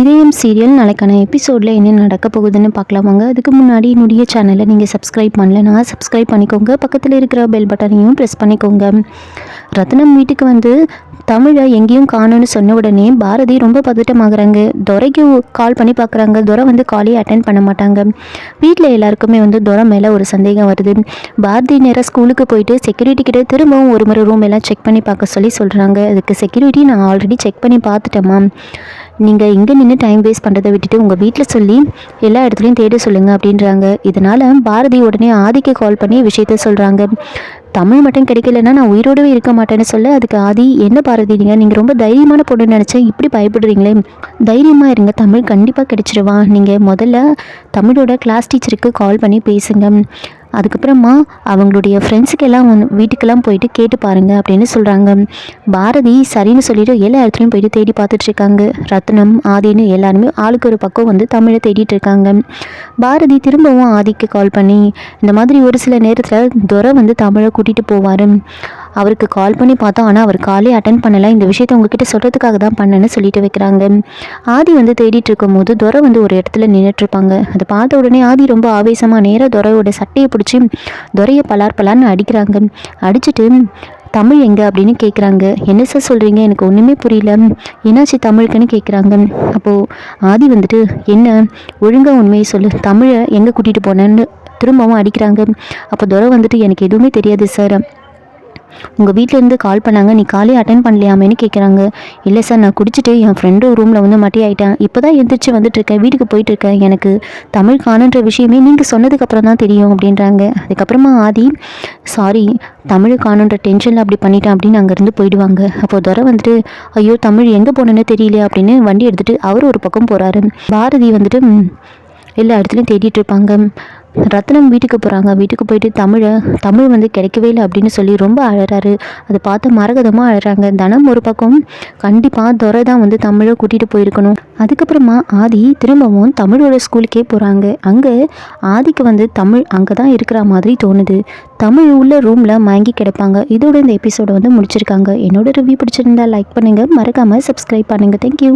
இதயம் சீரியல் நாளைக்கான எபிசோடில் என்ன நடக்க போகுதுன்னு பார்க்கலாமாங்க. அதுக்கு முன்னாடி என்னுடைய சேனலை நீங்கள் சப்ஸ்கிரைப் பண்ணலனா சப்ஸ்கிரைப் பண்ணிக்கோங்க. பக்கத்தில் இருக்கிற பெல் பட்டனையும் ப்ரெஸ் பண்ணிக்கோங்க. ரத்னம் வீட்டுக்கு வந்து தமிழை எங்கேயும் காணும்னு சொன்ன உடனே பாரதி ரொம்ப பதட்டமாகறாங்க. துரைக்கு கால் பண்ணி பார்க்குறாங்க. துரை வந்து காலையே அட்டன் பண்ண மாட்டாங்க. வீட்டில் எல்லாருக்குமே வந்து துரை மேலே ஒரு சந்தேகம் வருது. பாரதி நேராக ஸ்கூலுக்கு போயிட்டு செக்யூரிட்டி கிட்ட திரும்பவும் ஒரு முறை ரூம் எல்லாம் செக் பண்ணி பார்க்க சொல்லி சொல்கிறாங்க அதுக்கு செக்யூரிட்டி நான் ஆல்ரெடி செக் பண்ணி பார்த்துட்டேம்மா நீங்கள் இங்கே நின்று டைம் வேஸ்ட் பண்ணுறதை விட்டுட்டு உங்கள் வீட்டில் சொல்லி எல்லா இடத்துலையும் தேட சொல்லுங்கள் அப்படின்றாங்க. இதனால் பாரதி உடனே ஆதிக்கு கால் பண்ணி விஷயத்த சொல்கிறாங்க தமிழ் மட்டும் கிடைக்கலன்னா நான் உயிரோடவே இருக்க மாட்டேன்னு சொல்ல அதுக்கு ஆதி என்ன பாரதி நீங்கள் நீங்கள் ரொம்ப தைரியமான பொண்ணு நினச்சேன். இப்படி பயப்படுறீங்களே. தைரியமாக இருங்க. தமிழ் கண்டிப்பாக கிடச்சிருவா. நீங்கள் முதல்ல தமிழோட கிளாஸ் டீச்சருக்கு கால் பண்ணி பேசுங்க. அதுக்கப்புறமா அவங்களுடைய ஃப்ரெண்ட்ஸுக்கெல்லாம் வந்து வீட்டுக்கெல்லாம் போயிட்டு கேட்டு பாருங்க அப்படின்னு சொல்கிறாங்க பாரதி சரின்னு சொல்லிட்டு எல்லா இடத்துலையும் போயிட்டு தேடி பார்த்துட்டு இருக்காங்க ரத்னம் ஆதின்னு எல்லாருமே ஆளுக்கு ஒரு பக்கம் வந்து தமிழை தேடிட்டு இருக்காங்க பாரதி திரும்பவும் ஆதிக்கு கால் பண்ணி இந்த மாதிரி ஒரு சில நேரத்தில் துரை வந்து தமிழை கூட்டிகிட்டு போவார். அவருக்கு கால் பண்ணி பார்த்தோம். ஆனால் அவர் காலே அட்டன் பண்ணலை. இந்த விஷயத்தை உங்ககிட்ட சொல்கிறதுக்காக தான் பண்ணேன்னு சொல்லிட்டு வைக்கிறாங்க. ஆதி வந்து தேடிட்டு இருக்கும்போது துரை வந்து ஒரு இடத்துல நின்றுட்டு இருப்பாங்க அதை பார்த்த உடனே ஆதி ரொம்ப ஆவேசமாக நேராக துரையோட சட்டையை பிடிச்சி துரையை பலார் பலார்னு அடிக்கிறாங்க. அடிச்சுட்டு தமிழ் எங்கே? அப்படின்னு கேட்குறாங்க என்ன சார் சொல்கிறீங்க எனக்கு ஒன்றுமே புரியல. என்னாச்சு தமிழுக்குன்னு கேட்குறாங்க அப்போது ஆதி வந்துட்டு என்ன? ஒழுங்காக உண்மையை சொல்லு. தமிழை எங்கே கூட்டிகிட்டு போனேன்னு திரும்பவும் அடிக்கிறாங்க. அப்போ துறை வந்துட்டு எனக்கு எதுவுமே தெரியாது சார் உங்கள் வீட்டிலேருந்து கால் பண்ணாங்க நீ காலே அட்டன் பண்ணலையாமேன்னு கேட்குறாங்க இல்லை சார் நான் குடிச்சிட்டு என் ஃப்ரெண்டு ரூமில் வந்து மட்டி ஆகிட்டேன் இப்போ தான் எந்திரிச்சு வந்துட்டுருக்கேன் வீட்டுக்கு போயிட்டுருக்கேன். எனக்கு தமிழ் காணுன்ற விஷயமே நீங்கள் சொன்னதுக்கப்புறம் தான் தெரியும் அப்படின்றாங்க. அதுக்கப்புறமா ஆதி சாரி தமிழ் காணுன்ற டென்ஷனில் அப்படி பண்ணிட்டேன் அப்படின்னு அங்கேருந்து போயிடுவாங்க. அப்போ துறை வந்துட்டு ஐயோ தமிழ் எங்கே போனேன்னு தெரியல அப்படின்னு வண்டி எடுத்துகிட்டு அவர் ஒரு பக்கம் போகிறாரு பாரதி வந்துட்டு எல்லா இடத்துலையும் தேடிட்டு இருப்பாங்க. ரத்னம் வீட்டுக்கு போகிறாங்க வீட்டுக்கு போயிட்டு தமிழை தமிழ் வந்து கிடைக்கவே இல்லை அப்படின்னு சொல்லி ரொம்ப அழறாரு. அதை பார்த்து மரகதமாக அழறாங்க. தனம் ஒரு பக்கம் கண்டிப்பாக துறை தான் வந்து தமிழை கூட்டிகிட்டு போயிருக்கணும். அதுக்கப்புறமா ஆதி திரும்பவும் தமிழோட ஸ்கூலுக்கே போகிறாங்க அங்கே ஆதிக்கு வந்து தமிழ் அங்கே தான் இருக்கிற மாதிரி தோணுது. தமிழ் உள்ள ரூமில் மயங்கி கிடப்பாங்க. இதோட இந்த எபிசோடை வந்து முடிச்சிருக்காங்க. என்னோட ரிவ்யூ பிடிச்சிருந்தா லைக் பண்ணுங்கள் மறக்காமல் சப்ஸ்கிரைப் பண்ணுங்கள் தேங்க்யூ